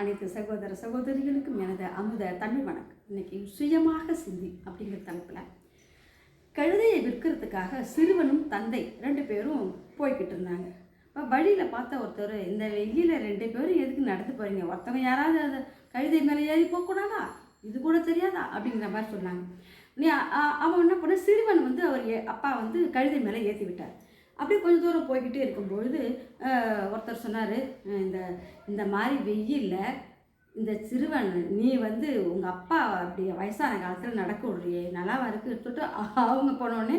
அனைத்து சகோதர சகோதரிகளுக்கும் எனது அமுத தமிழ் வணக்கம். இன்னைக்கு சுயமாக சிந்தி அப்படிங்கிற தலைப்பில் கழுதையை விற்கிறதுக்காக சிறுவனும் தந்தை ரெண்டு பேரும் போய்கிட்டு இருந்தாங்க. இப்போ வழியில் பார்த்த ஒருத்தர் இந்த வெயில ரெண்டு பேரும் எதுக்கு நடந்து போகிறீங்க ஒருத்தவங்க யாராவது அது கழுதை மேலே ஏறி போகக்கூடாதா இது கூட தெரியாதா? அப்படிங்கிற மாதிரி சொன்னாங்க. நீ அவன் என்ன பண்ண சிறுவன் வந்து அவர் அப்பா வந்து கழுதை மேலே ஏற்றி விட்டார். அப்படியே கொஞ்சம் தூரம் போய்கிட்டே இருக்கும்பொழுது ஒருத்தர் சொன்னார் இந்த இந்த மாதிரி வெயிலில் இந்த சிறுவன் நீ வந்து உங்கள் அப்பா அப்படி வயசான காலத்தில் நடக்க விடுறியே நல்லாவா இருக்குன்னு சொல்லிட்டு அவங்க போனோடனே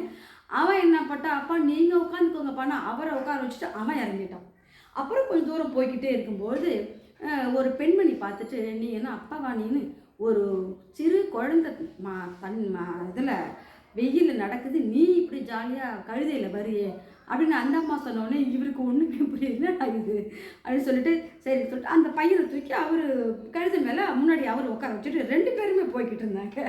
அவன் என்ன பட்டா அப்பா நீங்கள் உட்காந்துக்கோங்கப்பான்னா அவரை உட்கார வச்சுட்டு அவன் இறங்கிட்டான். அப்புறம் கொஞ்சம் தூரம் போய்கிட்டே இருக்கும்போது ஒரு பெண்மணி பார்த்துட்டு நீ என்ன அப்பாவா நீன்னு ஒரு சிறு குழந்தை மா தன் இதில் வெயிலில் நடக்குது நீ இப்படி ஜாலியாக கழுதையில் வரியே. அப்படின்னு அந்த அம்மா சொன்னோடனே இவருக்கு ஒன்றுமே புரியல இது அப்படின்னு சொல்லிட்டு சரி சொல்லிட்டு அந்த பையனை தூக்கி அவர் கழுத மேலே முன்னாடி அவர் உட்கார வச்சுட்டு ரெண்டு பேருமே போய்கிட்டு இருந்தாங்க.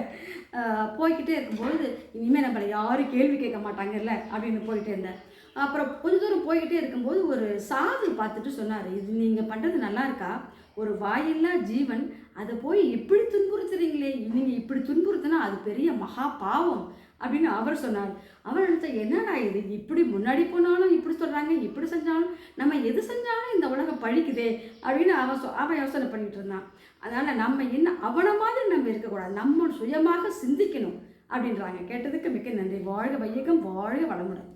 போய்கிட்டே இருக்கும்பொழுது இனிமேல் நம்மளை யாரும் கேள்வி கேட்க மாட்டாங்கல்ல அப்படின்னு போயிட்டே இருந்தேன் அப்புறம் கொஞ்ச தூரம் போய்கிட்டே இருக்கும்போது ஒரு சாது பார்த்துட்டு சொன்னார் இது நீங்கள் பண்ணுறது நல்லா இருக்கா? ஒரு வாயில்லா ஜீவன் அதை போய் இப்படி துன்புறுத்துறீங்களே நீங்கள் இப்படி துன்புறுத்தினா அது பெரிய மகா பாவம். அப்படின்னு அவர் சொன்னார். அவர் நினச்சா என்னடா இது? இப்படி முன்னாடி போனாலும் இப்படி சொல்கிறாங்க இப்படி செஞ்சாலும் நம்ம எது செஞ்சாலும் இந்த உலகம் பழிக்குதே அப்படின்னு அவன் சொ அவன் யோசனை பண்ணிட்டு இருந்தான். அதனால் நம்ம என்ன அவனை மாதிரி நம்ம இருக்கக்கூடாது நம்ம சுயமாக சிந்திக்கணும் அப்படின்றாங்க. கேட்டதுக்கு மிக்க நன்றி. வாழ்க வையகம் வாழ்க வளமுடன்.